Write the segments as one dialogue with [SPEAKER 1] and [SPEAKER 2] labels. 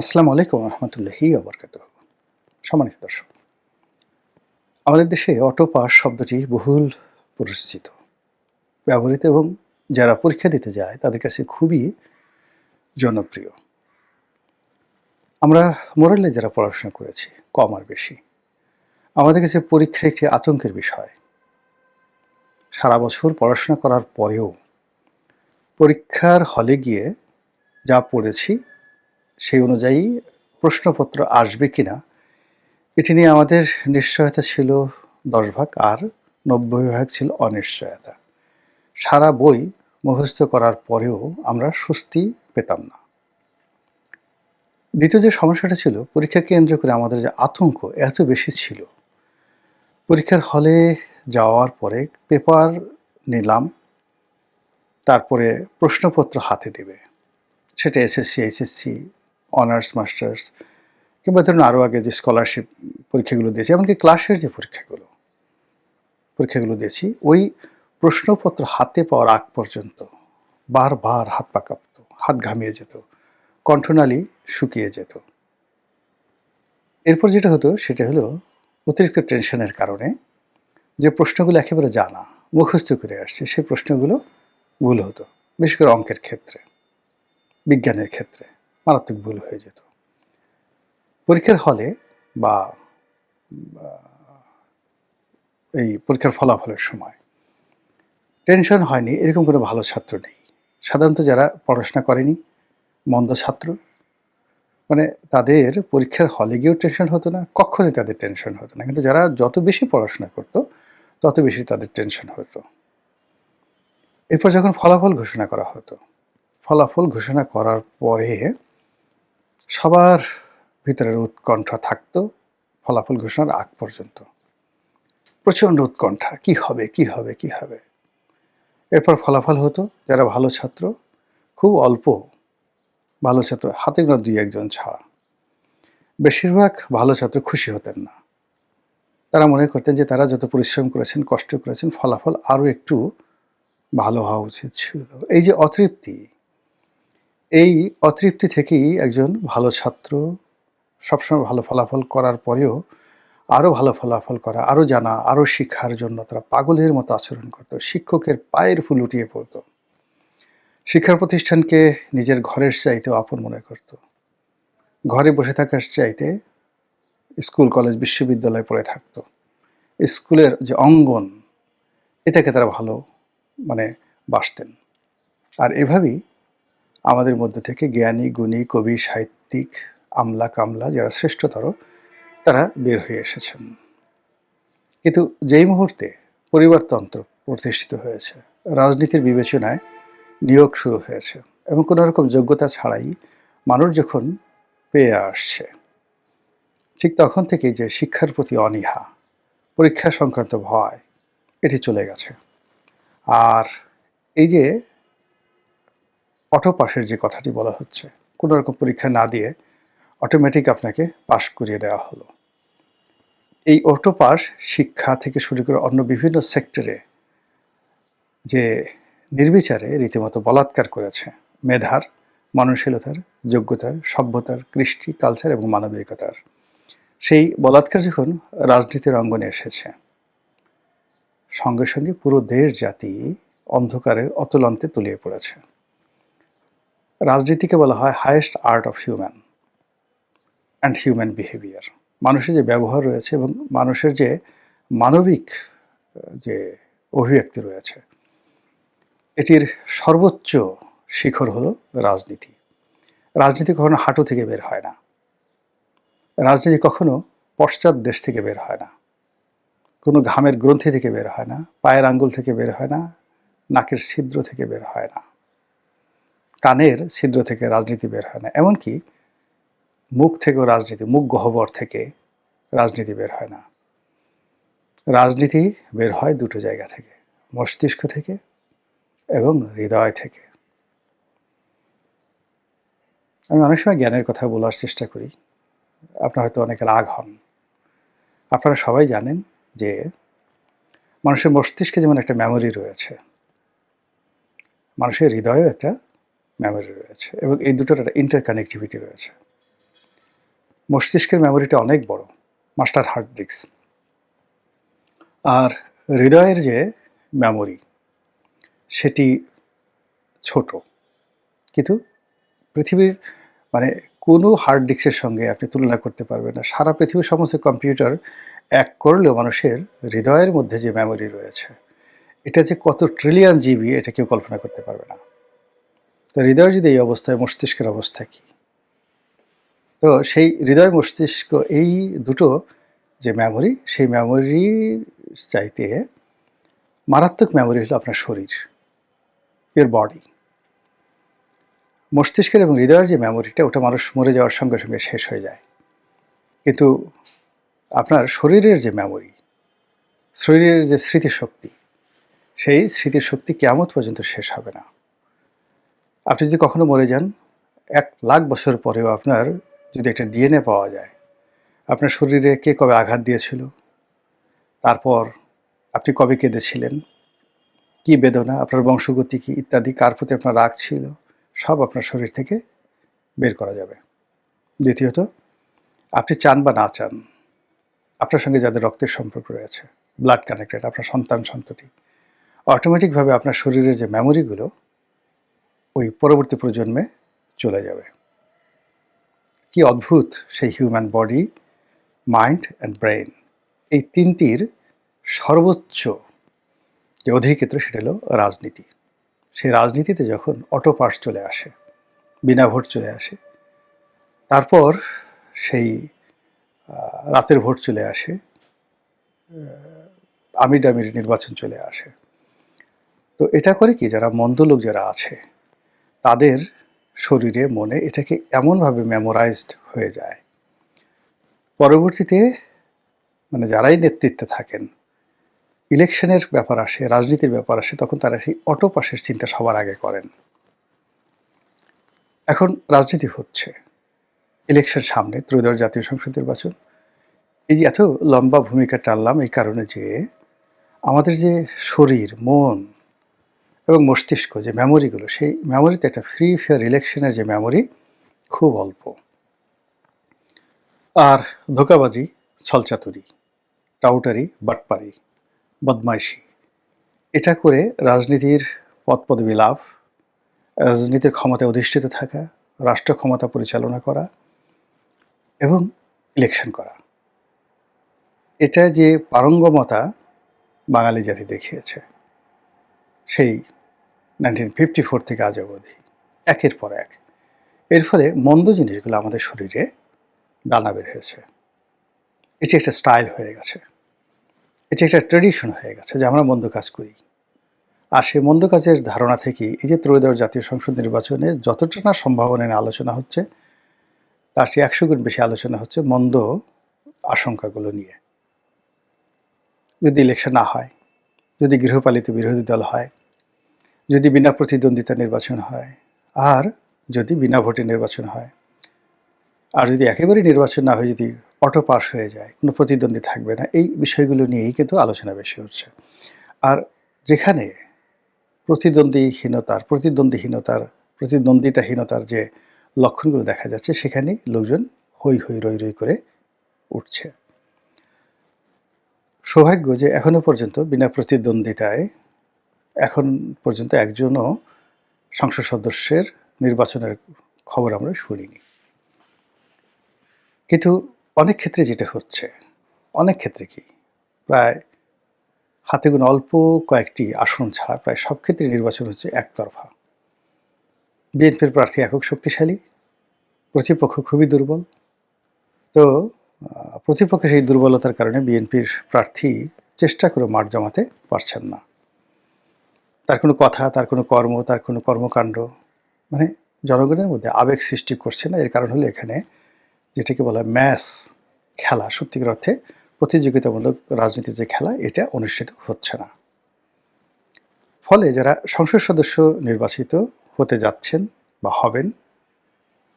[SPEAKER 1] আসসালামু আলাইকুম রহমতুল্লাহি আবরকাত সম্মানিত দর্শক, আমাদের দেশে অটো পাস শব্দটি বহুল পরিচিত। ব্যবহৃত এবং যারা পরীক্ষা দিতে যায়, তাদের কাছে খুবই জনপ্রিয়। আমরা মোরালে যারা পড়াশোনা করেছি, কম আর বেশি, আমাদের কাছে পরীক্ষা একটি আতঙ্কের বিষয়। সারা বছর পড়াশোনা করার পরেও পরীক্ষার হলে গিয়ে যা পড়েছি সেই অনুযায়ী প্রশ্নপত্র আসবে কিনা, এটি নিয়ে আমাদের নিশ্চয়তা ছিল দশ ভাগ আর নব্বই ভাগ ছিল অনিশ্চয়তা। সারা বই মুখস্থ করার পরেও আমরা স্বস্তি পেতাম না। দ্বিতীয় যে সমস্যাটা ছিল, পরীক্ষা কেন্দ্র করে আমাদের যে আতঙ্ক এত বেশি ছিল। পরীক্ষার হলে যাওয়ার পরে পেপার নিলাম, তারপরে প্রশ্নপত্র হাতে দেবে। সেটা এসএসসি, এইচএসসি অনার্স মাস্টার্স কিংবা ধরুন আরও আগে যে স্কলারশিপ পরীক্ষাগুলো দিয়েছি, এমনকি ক্লাসের যে পরীক্ষাগুলো পরীক্ষাগুলো দিয়েছি, ওই প্রশ্নপত্র হাতে পাওয়ার আগ পর্যন্ত বারবার হাত পা কাঁপত, হাত ঘামিয়ে যেত, কণ্ঠনালী শুকিয়ে যেত। এরপর যেটা হতো, সেটা হলো অতিরিক্ত টেনশনের কারণে যে প্রশ্নগুলো একেবারে জানা, মুখস্থ করে আসছে, সেই প্রশ্নগুলো ভুল হতো, বিশেষ করে অঙ্কের ক্ষেত্রে, বিজ্ঞানের ক্ষেত্রে। মারাত্মক ভুল হয়ে যেত। পরীক্ষার হলে বা এই পরীক্ষার ফলাফলের সময় টেনশন হয়নি, এরকম কোনো ভালো ছাত্র নেই। সাধারণত যারা পড়াশোনা করেনি, মন্দ ছাত্র মানে তাদের পরীক্ষার হলে গিয়েও টেনশন হতো না, কখনোই তাদের টেনশন হতো না। কিন্তু যারা যত বেশি পড়াশোনা করতো, তত বেশি তাদের টেনশন হতো। এরপর যখন ফলাফল ঘোষণা করা হতো, ফলাফল ঘোষণা করার পরে সবার ভিতরের উৎকণ্ঠা থাকতো, ফলাফল ঘোষণার আগ পর্যন্ত। প্রচণ্ড উৎকণ্ঠা, কি হবে কি হবে কি হবে? এরপর ফলাফল হতো, যারা ভালো ছাত্র, খুব অল্প ভালো ছাত্র, হাতে গোনা দুই একজন ছাড়া। বেশিরভাগ ভালো ছাত্র খুশি হতেন না। তারা মনে করতেন যে তারা যত পরিশ্রম করেছেন, কষ্ট করেছেন, ফলাফল আরও একটু ভালো হওয়া উচিত ছিল। এই যে অতৃপ্তি এই অতৃপ্তি থেকেই একজন ভালো ছাত্র সবসময় ভালো ফলাফল করার পরেও আরও ভালো ফলাফল করা আরও জানা আরও শিক্ষার জন্য তারা পাগলের মতো আচরণ করত, শিক্ষকের পায়ের ফুল উঠিয়ে পড়ত। শিক্ষার প্রতিষ্ঠানকে নিজের ঘরের চাইতেও আপন মনে করত। ঘরে বসে থাকার চাইতে স্কুল, কলেজ, বিশ্ববিদ্যালয়ে পড়ে থাকত। স্কুলের যে অঙ্গন, এটাকে তারা ভালো মানে বাসতেন। আর এভাবেই আমাদের মধ্যে থেকে জ্ঞানী, গুণী, কবি, সাহিত্যিক, আমলা, কামলা যারা শ্রেষ্ঠতর, তারা বের হয়ে এসেছেন। কিন্তু যেই মুহূর্তে পরিবারতন্ত্র প্রতিষ্ঠিত হয়েছে, রাজনীতির বিবেচনায় নিয়োগ শুরু হয়েছে এবং কোনো রকম যোগ্যতা ছাড়াই মানুষ যখন পেয়ে আসছে, ঠিক তখন থেকে যে শিক্ষার প্রতি অনীহা, পরীক্ষা সংক্রান্ত ভয়, এটি চলে গেছে। আর এই যে অটো পাসের যে কথাটি বলা হচ্ছে কোনো রকম পরীক্ষা না দিয়ে অটোমেটিক আপনাকে পাশ করিয়ে দেওয়া হলো। এই অটো পাস শিক্ষা থেকে শুরু করে অন্য বিভিন্ন সেক্টরে যে নির্বিচারে রীতিমতো বলাৎকার করেছে, মেধার মননশীলতার যোগ্যতার, সভ্যতার, কৃষ্টি কালচার এবং মানবিকতার। সেই বলাৎকার যখন রাজনীতির অঙ্গনে এসেছে, সঙ্গে সঙ্গে পুরো দেশ জাতি অন্ধকারের অতলান্তে তলিয়ে পড়েছে। রাজনীতিকে বলা হয় highest art of human and human behaviour মানুষের যে ব্যবহার রয়েছে এবং মানুষের যে মানবিক যে অভিব্যক্তি রয়েছে, এটির সর্বোচ্চ শিখর হলো রাজনীতি। রাজনীতি কখনো হাঁটু থেকে বের হয় না। রাজনীতি কখনো পশ্চাৎ দেশ থেকে বের হয় না। কোনো ঘামের গ্রন্থি থেকে বের হয় না, পায়ের আঙ্গুল থেকে বের হয় না, নাকের ছিদ্র থেকে বের হয় না। কানের ছিদ্র থেকে রাজনীতি বের হয় না। এমনকি মুখ থেকেও রাজনীতি, মুখ গহ্বর থেকে রাজনীতি বের হয় না। রাজনীতি বের হয় দুটো জায়গা থেকে, মস্তিষ্ক থেকে এবং হৃদয় থেকে। আমি অনেক সময় জ্ঞানের কথা বলার চেষ্টা করি। আপনার হয়তো অনেক রাগ হন। আপনারা সবাই জানেন যে মানুষের মস্তিষ্কে যেমন একটা মেমোরি রয়েছে, মানুষের হৃদয়েও একটা মেমোরি রয়েছে এবং এই দুটোর একটা ইন্টার কানেক্টিভিটি রয়েছে। মস্তিষ্কের মেমোরিটা অনেক বড় মাস্টার হার্ড ডিস্ক আর হৃদয়ের যে মেমোরি সেটি ছোট। কিন্তু পৃথিবীর মানে কোনো হার্ড ডিস্কের সঙ্গে আপনি তুলনা করতে পারবেন না। সারা পৃথিবীর সমস্ত কম্পিউটার এক করলেও মানুষের হৃদয়ের মধ্যে যে মেমোরি রয়েছে, এটা যে কত ট্রিলিয়ন জিবি এটা কেউ কল্পনা করতে পারবে না। তো হৃদয় যদি এই অবস্থায় মস্তিষ্কের অবস্থা কী? তো সেই হৃদয়, মস্তিষ্ক এই দুটো যে মেমোরি সেই মেমোরি চাইতে মারাত্মক মেমোরি হলো আপনার শরীর এর বডি মস্তিষ্কের এবং হৃদয়ের যে মেমোরিটা ওটা মানুষ মরে যাওয়ার সঙ্গে সঙ্গে শেষ হয়ে যায়। কিন্তু আপনার শরীরের যে মেমোরি শরীরের যে স্মৃতিশক্তি, সেই স্মৃতিশক্তি কেমন পর্যন্ত শেষ হবে না। আপনি যদি কখনো মরে যান, এক লাখ বছর পরেও আপনার যদি একটা ডিএনএ পাওয়া যায়, আপনার শরীরে কে কবে আঘাত দিয়েছিল, তারপর আপনি কবে কেঁদেছিলেন, কি বেদনা, আপনার বংশগতি কি ইত্যাদি, কার প্রতি আপনার রাগ ছিল, সব আপনার শরীর থেকে বের করা যাবে। দ্বিতীয়ত, আপনি চান বা না চান, আপনার সঙ্গে যাদের রক্তের সম্পর্ক রয়েছে ব্লাড কানেক্টেড আপনার সন্তান সন্ততি অটোমেটিকভাবে আপনার শরীরের যে মেমোরিগুলো ওই পরবর্তী প্রজন্মে চলে যাবে। কি অদ্ভুত সেই human body mind and brain এই তিনটির সর্বোচ্চ যে অধিক্ষেত্র সেটা হলো রাজনীতি। সেই রাজনীতিতে যখন অটো পার্স চলে আসে, বিনা ভোট চলে আসে, তারপর সেই রাতের ভোট চলে আসে আমির ডামির নির্বাচন চলে আসে। তো এটা করে কি যারা মন্দ লোক যারা আছে তাদের শরীরে, মনে এটাকে এমনভাবে মেমোরাইজড হয়ে যায়। পরবর্তীতে মানে যারাই নেতৃত্বে থাকেন, ইলেকশনের ব্যাপার আসে, রাজনীতির ব্যাপার আসে, তখন তারা সেই অটো পাশের চিন্তা সবার আগে করেন। এখন রাজনীতি হচ্ছে। ইলেকশন সামনে, ত্রয়োদশ জাতীয় সংসদ নির্বাচন। এই যে এত লম্বা ভূমিকা টানলাম এই কারণে যে আমাদের যে শরীর, মন এবং মস্তিষ্ক যে মেমোরিগুলো সেই মেমোরিতে একটা ফ্রি ফেয়ার ইলেকশনের যে মেমোরি খুব অল্প। আর ধোকাবাজি, ছলচাতুরি, টাউটারি, বাটপারি, বদমাইশি, এটা করে রাজনীতির পদ পদবী লাভ, রাজনীতির ক্ষমতায় অধিষ্ঠিত থাকা, রাষ্ট্র ক্ষমতা পরিচালনা করা এবং ইলেকশন করা। এটা যে পারঙ্গমতা বাঙালি জাতি দেখিয়েছে, সেই নাইনটিন ফিফটি ফোর থেকে আজ অবধি। একের পর এক। এর ফলে মন্দ জিনিসগুলো আমাদের শরীরে দানা বের হয়েছে। এটি একটা স্টাইল হয়ে গেছে। এটি একটা ট্রেডিশন হয়ে গেছে যে আমরা মন্দ কাজ করি। আর সেই মন্দ কাজের ধারণা থেকেই এই যে ত্রয়োদশ জাতীয় সংসদ নির্বাচনে যতটা না সম্ভাবনা নিয়ে আলোচনা হচ্ছে, তার চেয়ে একশো গুণ বেশি আলোচনা হচ্ছে মন্দ আশঙ্কাগুলো নিয়ে। যদি ইলেকশন না হয়, যদি গৃহপালিত বিরোধী দল হয় যদি বিনা প্রতিদ্বন্দ্বিতা নির্বাচন হয়, আর যদি বিনা ভোটে নির্বাচন হয়, আর যদি একেবারে নির্বাচন না হয়ে, যদি অটো পাস হয়ে যায়, কোনো প্রতিদ্বন্দ্বী থাকবে না, এই বিষয়গুলো নিয়েই কিন্তু আলোচনা বেশি হচ্ছে। আর যেখানে প্রতিদ্বন্দ্বীহীনতার প্রতিদ্বন্দ্বীহীনতার, প্রতিদ্বন্দ্বিতাহীনতার যে লক্ষণগুলো দেখা যাচ্ছে সেখানে লোকজন হই হই রই রই করে উঠছে। সৌভাগ্য যে এখনও পর্যন্ত বিনা প্রতিদ্বন্দ্বিতায় এখন পর্যন্ত একজনও সংসদ সদস্যের নির্বাচনের খবর আমরা শুনিনি। কিন্তু অনেক ক্ষেত্রে যেটা হচ্ছে, অনেক ক্ষেত্রে কি, প্রায় হাতে গুণ অল্প কয়েকটি আসন ছাড়া প্রায় সব ক্ষেত্রে নির্বাচন হচ্ছে একতরফা। বিএনপির প্রার্থী একক শক্তিশালী, প্রতিপক্ষ খুবই দুর্বল। তো প্রতিপক্ষের সেই দুর্বলতার কারণে বিএনপির প্রার্থী চেষ্টা করে মাঠ জমাতে পারছেন না। তার কোনো কথা, তার কোনো কর্ম, তার কোনো কর্মকাণ্ড মানে জনগণের মধ্যে আবেগ সৃষ্টি করছে না। এর কারণ হলো এখানে যেটাকে বলা ম্যাস খেলা। সত্যিকার অর্থে প্রতিযোগিতামূলক রাজনীতির যে খেলা, এটা অনুষ্ঠিত হচ্ছে না। ফলে যারা সংসদ সদস্য নির্বাচিত হতে যাচ্ছেন বা হবেন,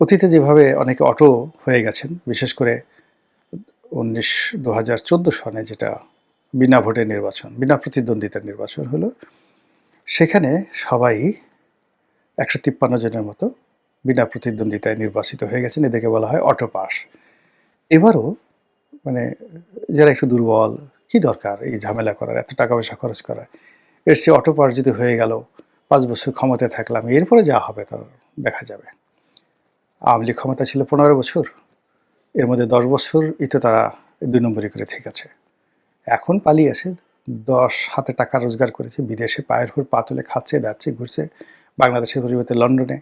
[SPEAKER 1] অতীতে যেভাবে অনেকে অটো হয়ে গেছেন, বিশেষ করে উনিশ দু সনে যেটা বিনা ভোটের নির্বাচন, বিনা প্রতিদ্বন্দ্বিতার নির্বাচন হলো সেখানে সবাই একশো তিপ্পান্ন জনের মতো বিনা প্রতিদ্বন্দ্বিতায় নির্বাচিত হয়ে গেছেন। এদেরকে বলা হয় অটো পাস। এবারও মানে যারা একটু দুর্বল, কি দরকার এই ঝামেলা করার? এত টাকা পয়সা খরচ করার এর সে অটো পার যদি হয়ে গেল, পাঁচ বছর ক্ষমতায় থাকলাম, এরপরে যা হবে তার দেখা যাবে। আওয়ামী লীগ ক্ষমতা ছিল পনেরো বছর, এর মধ্যে দশ বছরই তো তারা দুই নম্বরই করে থেকে আছে এখন পালিয়ে আসে দশ হাতে টাকা রোজগার করেছে, বিদেশে পায়ের হুর পা তুলে খাচ্ছে, যাচ্ছে, ঘুরছে, বাংলাদেশের পরিবর্তে লন্ডনে,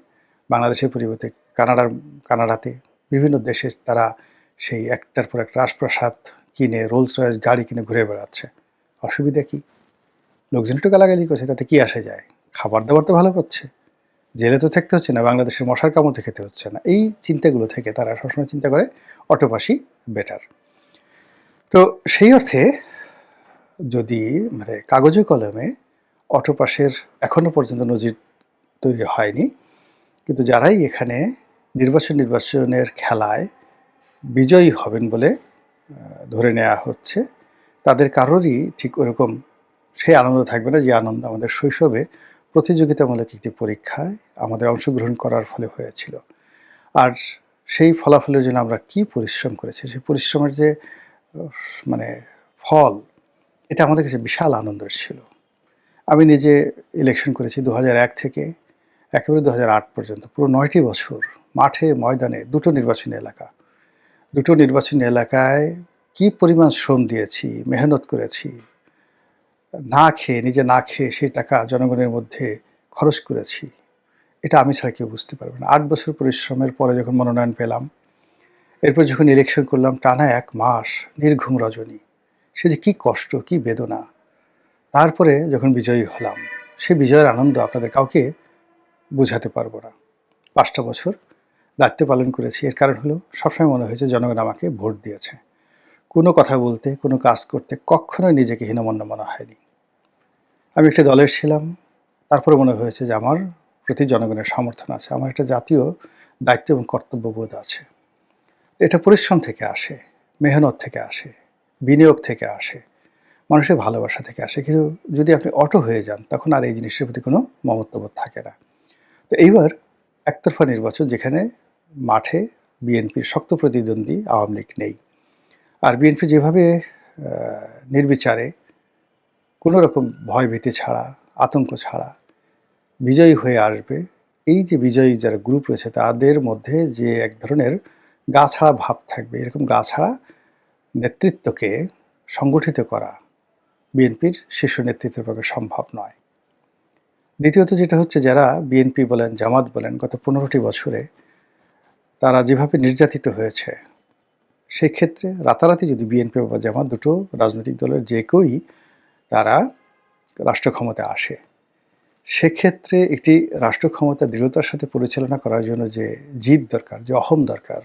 [SPEAKER 1] বাংলাদেশের পরিবর্তে কানাডার, কানাডাতে, বিভিন্ন দেশে তারা সেই একটার পর একটা রাজপ্রাসাদ কিনে রোলস রয়েস গাড়ি কিনে ঘুরে বেড়াচ্ছে। অসুবিধা কি? লোকজন একটু গালাগালি করছে, তাতে কি আসে যায়? খাবার দাবার তো ভালো পাচ্ছে। জেলে তো থাকতে হচ্ছে না, বাংলাদেশের মশার কামড় খেতে হচ্ছে না। এই চিন্তাগুলো থেকে তারা সবসময় চিন্তা করে, অটোপাসি বেটার। তো সেই অর্থে যদি মানে কাগজে কলমে অটোপাসের এখনও পর্যন্ত নজির তৈরি হয়নি, কিন্তু যারাই এখানে নির্বাচন নির্বাচনের খেলায় বিজয়ী হবেন বলে ধরে নেওয়া হচ্ছে, তাদের কারোরই ঠিক ওরকম সেই আনন্দ থাকবে না যে আনন্দ আমাদের শৈশবে প্রতিযোগিতামূলক একটি পরীক্ষায় আমাদের অংশগ্রহণ করার ফলে হয়েছিল। আর সেই ফলাফলের জন্য আমরা কি পরিশ্রম করেছি? সেই পরিশ্রমের যে মানে ফল এটা আমাদের কাছে বিশাল আনন্দের ছিল। আমি নিজে ইলেকশন করেছি দু থেকে, একেবারে দু হাজার আট পর্যন্ত, পুরো নয়টি বছর মাঠে, ময়দানে, দুটো নির্বাচনী এলাকা। দুটো নির্বাচনী এলাকায় কি পরিমাণ শ্রম দিয়েছি, মেহনত করেছি, না খেয়ে, নিজে না খেয়ে সেই টাকা জনগণের মধ্যে খরচ করেছি, এটা আমি ছাড়া কেউ বুঝতে পারবে না। আট বছর পরিশ্রমের পরে যখন মনোনয়ন পেলাম, এরপর যখন ইলেকশন করলাম, টানা এক মাস নির্ঘুম রজনী। সে যে কী কষ্ট, কী বেদনা। তারপরে যখন বিজয়ী হলাম, সে বিজয়ের আনন্দ আপনাদের কাউকে বোঝাতে পারব না। পাঁচটা বছর দায়িত্ব পালন করেছি, এর কারণ হলো সবসময় মনে হয়েছে জনগণ আমাকে ভোট দিয়েছে। কোনো কথা বলতে, কোনো কাজ করতে কখনোই নিজেকে হীনমন্য মনে হয়নি। আমি একটা দলের ছিলাম, তারপরে মনে হয়েছে যে আমার প্রতি জনগণের সমর্থন আছে, আমার একটা জাতীয় দায়িত্ব এবং কর্তব্যবোধ আছে। এটা পরিশ্রম থেকে আসে, মেহনত থেকে আসে। বিনিয়োগ থেকে আসে, মানুষের ভালোবাসা থেকে আসে। কিন্তু যদি আপনি অটো হয়ে যান, তখন আর এই জিনিসের প্রতি কোনো মমত্ববোধ থাকে না। তো এইবার একতরফা নির্বাচন যেখানে মাঠে বিএনপির শক্ত প্রতিদ্বন্দ্বী আওয়ামী লীগ নেই। আর বিএনপি যেভাবে নির্বিচারে কোনো রকম ভয়ভীতি ছাড়া, আতঙ্ক ছাড়া বিজয়ী হয়ে আসবে, এই যে বিজয়ী যারা গ্রুপ রয়েছে, তাদের মধ্যে যে এক ধরনের গা ছাড়া ভাব থাকবে, এরকম গা ছাড়া নেতৃত্বকে সংগঠিত করা বিএনপির শীর্ষ নেতৃত্বের পক্ষে সম্ভব নয়। দ্বিতীয়ত যেটা হচ্ছে, যারা বিএনপি বলেন, জামাত বলেন, গত পনেরোটি বছরে তারা যেভাবে নির্যাতিত হয়েছে সেই ক্ষেত্রে রাতারাতি যদি বিএনপি বা জামাত দুটো রাজনৈতিক দলের যে কেউই তারা রাষ্ট্র ক্ষমতায় আসে, সেক্ষেত্রে একটি রাষ্ট্র ক্ষমতা দৃঢ়তার সাথে পরিচালনা করার জন্য যে জিদ দরকার, যে অহম দরকার,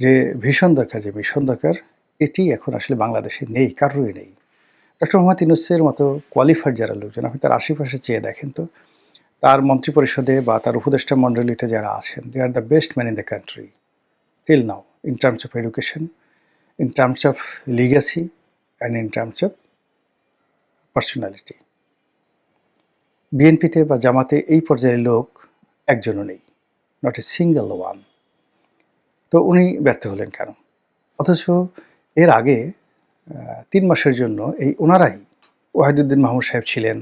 [SPEAKER 1] যে ভীষণ দরকার, যে মিশন দরকার এটি এখন আসলে বাংলাদেশে নেই, কারোরই নেই। ডক্টর মোহাম্মদ ইউনুসের মতো কোয়ালিফাইড যারা লোকজন, আপনি তার আশেপাশে চেয়ে দেখেন তো। তার মন্ত্রিপরিষদে বা তার উপদেষ্টা মণ্ডলীতে যারা আছেন they are the best man in the country till now in terms of education in terms of legacy and in terms of personality বিএনপিতে বা জামাতে এই পর্যায়ের লোক একজনও নেই নট এ সিঙ্গেল ওয়ান তো উনি ব্যর্থ হলেন কেন? অথচ এর আগে তিন মাসের জন্য এই ওনারাই ওয়াহিদুদ্দিন মাহমুদ সাহেব ছিলেন,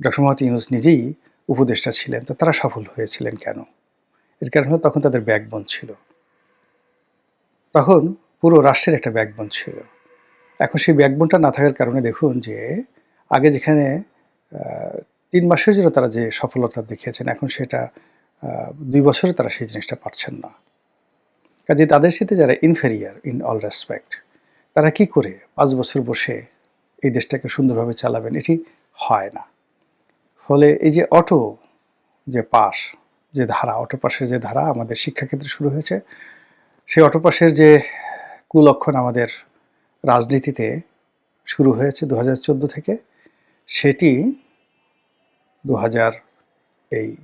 [SPEAKER 1] ডক্টর মোহাম্মদ ইউনুস নিজেই উপদেষ্টা ছিলেন, তো তারা সফল হয়েছিলেন কেন? এর কারণ হলো তখন তাদের ব্যাকবন ছিল। তখন পুরো রাষ্ট্রের একটা ব্যাকবন ছিল। এখন সেই ব্যাকবনটা না থাকার কারণে দেখুন যে, আগে যেখানে তিন মাসের জন্য তারা যে সফলতা দেখিয়েছেন, এখন সেটা দুই বছরে তারা সেই জিনিসটা পারছেন না। কাজে তাদের সাথে যারা ইনফেরিয়ার ইন অল রেসপেক্ট তারা কি করে পাঁচ বছর বসে এই দেশটাকে সুন্দরভাবে চালাবেন? এটি হয় না। ফলে এই যে অটো যে পাস যে ধারা, অটো পাসের যে ধারা আমাদের শিক্ষাক্ষেত্রে শুরু হয়েছে, সেই অটো পাসের যে কুলক্ষণ আমাদের রাজনীতিতে শুরু হয়েছে দু হাজার চোদ্দ থেকে, সেটি দু হাজার এই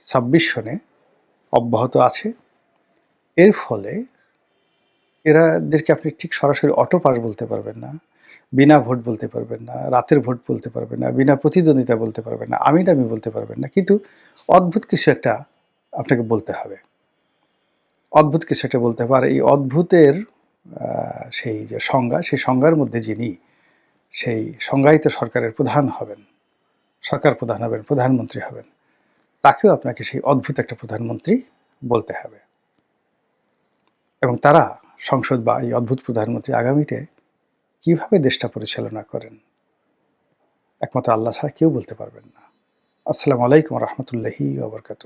[SPEAKER 1] ছাব্বিশ সনে অব্যাহত আছে। এর ফলে এরাদেরকে আপনি ঠিক সরাসরি অটো পাস বলতে পারবেন না, বিনা ভোট বলতে পারবেন না, রাতের ভোট বলতে পারবেন না, বিনা প্রতিদ্বন্দ্বিতা বলতে পারবেন না, আমি দামি বলতে পারবেন না। কিন্তু অদ্ভুত কিছু একটা আপনাকে বলতে হবে। অদ্ভুত কিছু একটা বলতে হবে। আর এই অদ্ভুতের সেই যে সংজ্ঞা, সেই সংজ্ঞার মধ্যে যিনি সেই সংজ্ঞায়িত সরকারের প্রধান হবেন, সরকার প্রধান হবেন, প্রধানমন্ত্রী হবেন, তাকেও আপনাকে সেই অদ্ভুত একটা প্রধানমন্ত্রী বলতে হবে। এবং তারা সংসদ বা এই অদ্ভুত প্রধানমন্ত্রী আগামীতে কীভাবে দেশটা পরিচালনা করেন? একমাত্র আল্লাহ ছাড়া কেউ বলতে পারবেন না। আসসালামু আলাইকুম রহমতুল্লাহি ওবরকাত